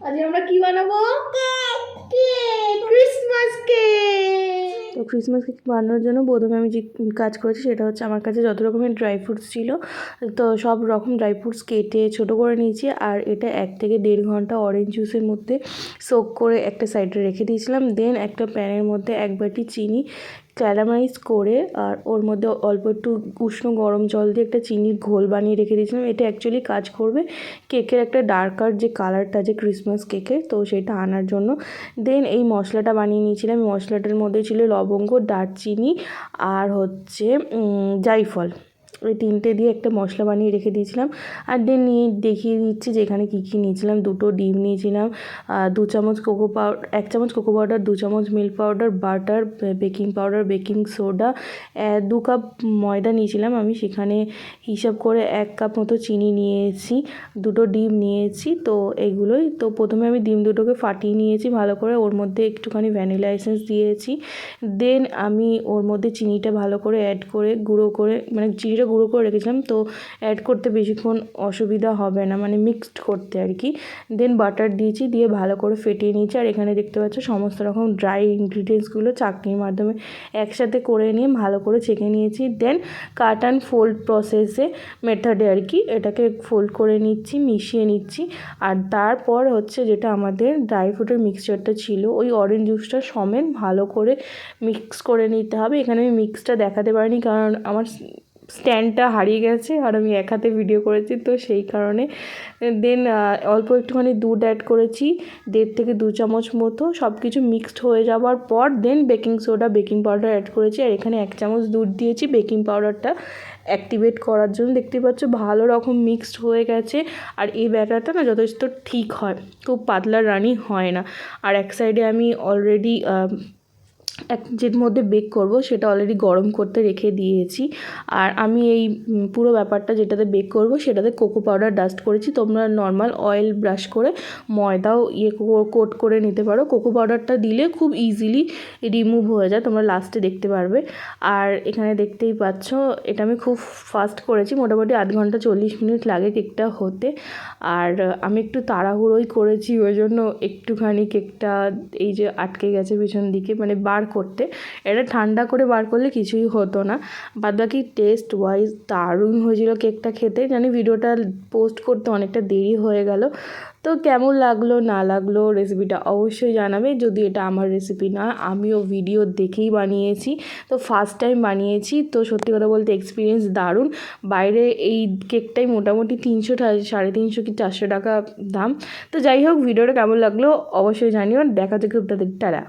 আজকে আমরা কি বানাবো? ক্রিসমাস কেক তো ক্রিসমাস কেক বানানোর জন্য প্রথমে আমি যে কাজ করেছি সেটা হচ্ছে আমার কাছে যত রকমের ড্রাই ফ্রুটস ছিল তো সব রকম ড্রাই ফ্রুটস কেটে ছোটো করে নিয়েছি আর এটা এক থেকে দেড় ঘণ্টা অরেঞ্জ জুসের মধ্যে সোক করে একটা সাইডে রেখে দিয়েছিলাম। দেন একটা প্যানের মধ্যে এক বাটি চিনি ক্যারামাইজ করে আর ওর মধ্যে অল্প একটু উষ্ণ গরম জল দিয়ে একটা চিনির ঘোল বানিয়ে রেখে দিয়েছিলাম। এটা অ্যাকচুয়ালি কাজ করবে। কেকের একটা ডার্কার যে কালারটা যে ক্রিসমাস কেকের তো সেটা আনার জন্য। দেন এই মশলাটা বানিয়ে নিয়েছিলাম। মশলাটার মধ্যে ছিল লবঙ্গ, দারচিনি আর হচ্ছে জাইফল ওই তিনটে দিয়ে একটা মশলা বানিয়ে রেখে দিয়েছিলাম। আর দেন নিয়ে দেখিয়ে দিচ্ছি যে এখানে কী কী নিয়েছিলাম। দুটো ডিম নিয়েছিলাম দু চামচ কোকো পাউডার এক চামচ কোকো পাউডার দু চামচ milk powder butter baking powder baking soda দু কাপ ময়দা নিয়েছিলাম। আমি সেখানে হিসাব করে এক কাপ মতো চিনি নিয়েছি, দুটো ডিম নিয়েছি, তো এগুলোই। তো প্রথমে আমি ডিম দুটোকে ফাটিয়ে নিয়েছি ভালো করে, ওর মধ্যে একটুখানি ভ্যানিলা এসেন্স দিয়েছি। দেন আমি ওর মধ্যে চিনিটা ভালো করে অ্যাড করে, গুঁড়ো করে মানে চিনিটা গুঁড়ো করে রেখেছিলাম, তো অ্যাড করতে বেশিক্ষণ অসুবিধা হবে না মানে মিক্সড করতে আর কি। দেন বাটার দিয়েছি, দিয়ে ভালো করে ফেটিয়ে নিয়েছি, আর এখানে দেখতে পাচ্ছ সমস্ত রকম ড্রাই ইনগ্রিডিয়েন্টসগুলো চাকনির মাধ্যমে একসাথে করে নিয়ে ভালো করে ছেঁকে নিয়েছি। দেন কাট অ্যান্ড ফোল্ড প্রসেসে মেথডে আর কি, এটাকে ফোল্ড করে নিচ্ছি, মিশিয়ে নিচ্ছি। আর তারপর হচ্ছে যেটা আমাদের ড্রাই ফ্রুটের মিক্সচারটা ছিল, ওই অরেঞ্জ জুসটা সমেত ভালো করে মিক্স করে নিতে হবে। এখানে আমি মিক্সটা দেখাতে পারিনি, কারণ আমার স্ট্যান্ডটা হারিয়ে গেছে আর আমি এক হাতে ভিডিও করেছি, তো সেই কারণে দেন অল্প একটুখানি দুধ অ্যাড করেছি, দেড় থেকে দু চামচ মতো সব কিছু মিক্সড হয়ে যাওয়ার পর then baking soda baking powder add করেছি, আর এখানে এক চামচ দুধ দিয়েছি বেকিং পাউডারটা অ্যাক্টিভেট করার জন্য। দেখতে পাচ্ছ, ভালো রকম মিক্সড হয়ে গেছে, আর এই ব্যাটারটা না যথেষ্ট ঠিক হয়, খুব পাতলা রানি হয় না। আর এক সাইডে আমি অলরেডি এক যের মধ্যে বেক করব, সেটা অলরেডি গরম করতে রেখে দিয়েছি। আর আমি এই পুরো ব্যাপারটা যেটাতে বেক করব, সেটাতে কোকো পাউডার ডাস্ট করেছি। তোমরা নর্মাল অয়েল ব্রাশ করে ময়দাও ইয়ে কোট করে নিতে পারো। কোকো পাউডারটা দিলে খুব ইজিলি রিমুভ হয়ে যায়, তোমরা লাস্টে দেখতে পারবে। আর এখানে দেখতেই পাচ্ছ, এটা আমি খুব ফাস্ট করেছি, মোটামুটি আধ ঘণ্টা চল্লিশ মিনিট লাগে কেকটা হতে। আর আমি একটু তাড়াহুড়োই করেছি, ওই জন্য একটুখানি কেকটা এই যে আটকে গেছে পিছন দিকে মানে বার করতে। এটা ঠান্ডা করে বার করলে কিছুই হতো না। বাদ বাকি টেস্ট ওয়াইজ দারুণ হয়েছিল কেকটা খেতে। জানি ভিডিওটা পোস্ট করতে অনেকটা দেরি হয়ে গেল। তো কেমন লাগল, না লাগল রেসিপিটা অবশ্যই জানাবে। যদি এটা আমার রেসিপি না, আমিও ভিডিও দেখেই বানিয়েছি। তো ফার্স্ট টাইম বানিয়েছি। তো সত্যি কথা বলতে এক্সপিরিয়েন্স দারুণ। বাইরে এই কেকটাই মোটামুটি তিনশো সাড়ে তিনশো কি চারশো টাকা দাম। তো যাই হোক ভিডিওটা কেমন লাগল অবশ্যই জানিও। দেখা থেকে তাদের টারা